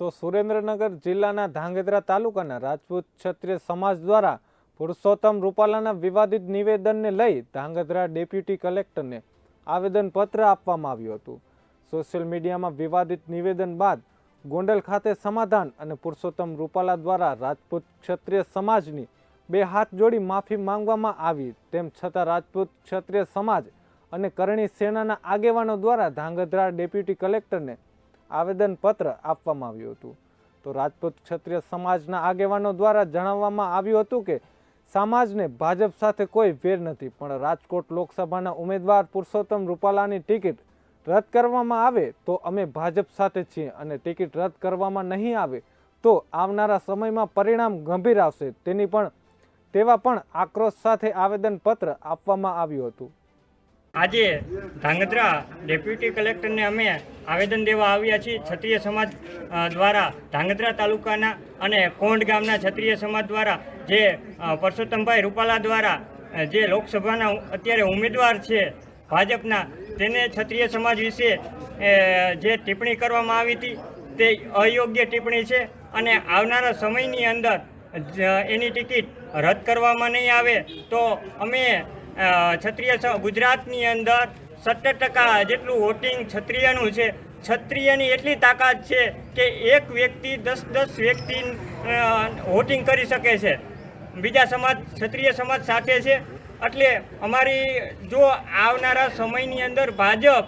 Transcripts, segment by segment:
તો સુરેન્દ્રનગર જિલ્લાના ધાંગધ્રા તાલુકાના રાજપૂત ક્ષત્રિય સમાજ દ્વારા પુરુષોત્તમ રૂપાલાના વિવાદિત નિવેદનને લઈ ધાંગધ્રા ડેપ્યુટી કલેક્ટરને આવેદનપત્ર આપવામાં આવ્યું હતું. સોશિયલ મીડિયામાં વિવાદિત નિવેદન બાદ ગોંડલ ખાતે સમાધાન અને પુરુષોત્તમ રૂપાલા દ્વારા રાજપૂત ક્ષત્રિય સમાજની બે હાથ જોડી માફી માંગવામાં આવી તેમ છતાં રાજપૂત ક્ષત્રિય સમાજ અને કરણી સેનાના આગેવાનો દ્વારા ધાંગધ્રા ડેપ્યુટી કલેક્ટરને આવેદનપત્ર આપવામાં આવ્યું હતું. તો રાજપૂત ક્ષત્રિય સમાજના આગેવાનો દ્વારા જણાવવામાં આવ્યું હતું કે, સમાજને ભાજપ સાથે કોઈ વેર નથી, પણ રાજકોટ લોકસભાના ઉમેદવાર પુરુષોત્તમ રૂપાલાની ટિકિટ રદ કરવામાં આવે તો અમે ભાજપ સાથે છીએ અને ટિકિટ રદ કરવામાં નહીં આવે તો આવનારા સમયમાં પરિણામ ગંભીર આવશે. તેની પણ, તેવા પણ આક્રોશ સાથે આવેદનપત્ર આપવામાં આવ્યું હતું. આજે ધાંગધ્રા ડેપ્યુટી કલેક્ટરને અમે આવેદન દેવા આવ્યા છીએ ક્ષત્રિય સમાજ દ્વારા ધાંગધ્રા તાલુકાના અને કોંડ ગામના ક્ષત્રિય સમાજ દ્વારા જે પરસોત્તમભાઈ રૂપાલા દ્વારા જે લોકસભાના અત્યારે ઉમેદવાર છે ભાજપના, તેને ક્ષત્રિય સમાજ વિશે જે ટિપ્પણી કરવામાં આવી હતી તે અયોગ્ય ટિપ્પણી છે અને આવનારા સમયની અંદર એની ટિકિટ રદ કરવામાં નહીં આવે તો અમે ક્ષત્રિય ગુજરાતની અંદર સત્તર ટકા જેટલું વોટિંગ ક્ષત્રિયનું છે. ક્ષત્રિયની એટલી તાકાત છે કે એક વ્યક્તિ દસ દસ વ્યક્તિ વોટિંગ કરી શકે છે. બીજા સમાજ, ક્ષત્રિય સમાજ સાથે છે. એટલે અમારી જો આવનારા સમયની અંદર ભાજપ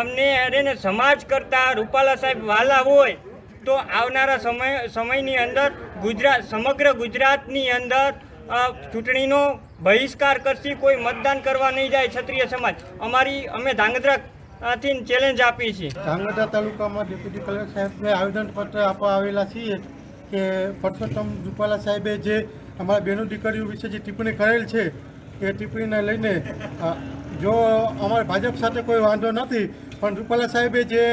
અમને એને સમાજ કરતાં રૂપાલા સાહેબ વાલા હોય, તો આવનારા સમય, સમયની અંદર ગુજરાત, સમગ્ર ગુજરાતની અંદર ચૂંટણીનો બહિષ્કાર કરશે, કોઈ મતદાન કરવા નહીં જાય ક્ષત્રિય સમાજ. અમારી, અમે ધાંગધ્રાથી ચેલેન્જ આપી છીએ ધાંગધ્રા તાલુકામાં ડેપ્યુટી કલેક્ટર સાહેબને આવેદનપત્ર આપવા આવેલા છીએ કે પરસોત્તમ રૂપાલા સાહેબે જે અમારા બહેનો દીકરીઓ વિશે જે ટિપ્પણી કરેલ છે, એ ટિપ્પણીને લઈને જો અમારે ભાજપ સાથે કોઈ વાંધો નથી, પણ રૂપાલા સાહેબે જે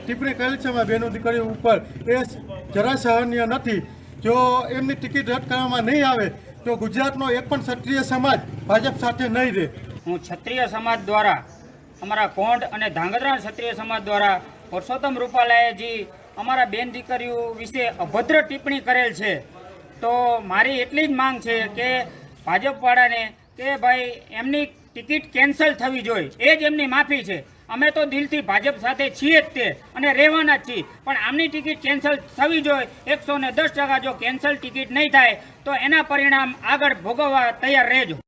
ટિપ્પણી કરેલી છે અમારા બહેનો દીકરીઓ ઉપર, એ જરા સહનીય નથી. જો એમની ટિકિટ રદ કરવામાં નહીં આવે તો ગુજરાતનો એક પણ ક્ષત્રિય સમાજ ભાજપ સાથે નહીં રહે. હું ક્ષત્રિય સમાજ દ્વારા, અમારા કોંઢ અને ધાંગધ્રા ક્ષત્રિય સમાજ દ્વારા પરસોત્તમ રૂપાલાએ અમારા બેન દીકરીઓ વિશે અભદ્ર ટિપ્પણી કરેલ છે. તો મારી એટલી જ માંગ છે કે ભાજપવાળાને કે ભાઈ, એમની ટિકિટ કેન્સલ થવી જોઈએ. એ જ એમની માફી છે. અમે તો દિલથી ભાજપ સાથે છીએ જ તે અને રહેવાના જ છીએ. પણ આમની ટિકિટ કેન્સલ થવી જોઈએ. એકસો દસ ટકા જો કેન્સલ ટિકિટ નહીં થાય, તો એના પરિણામ આગળ ભોગવવા તૈયાર રહેજો.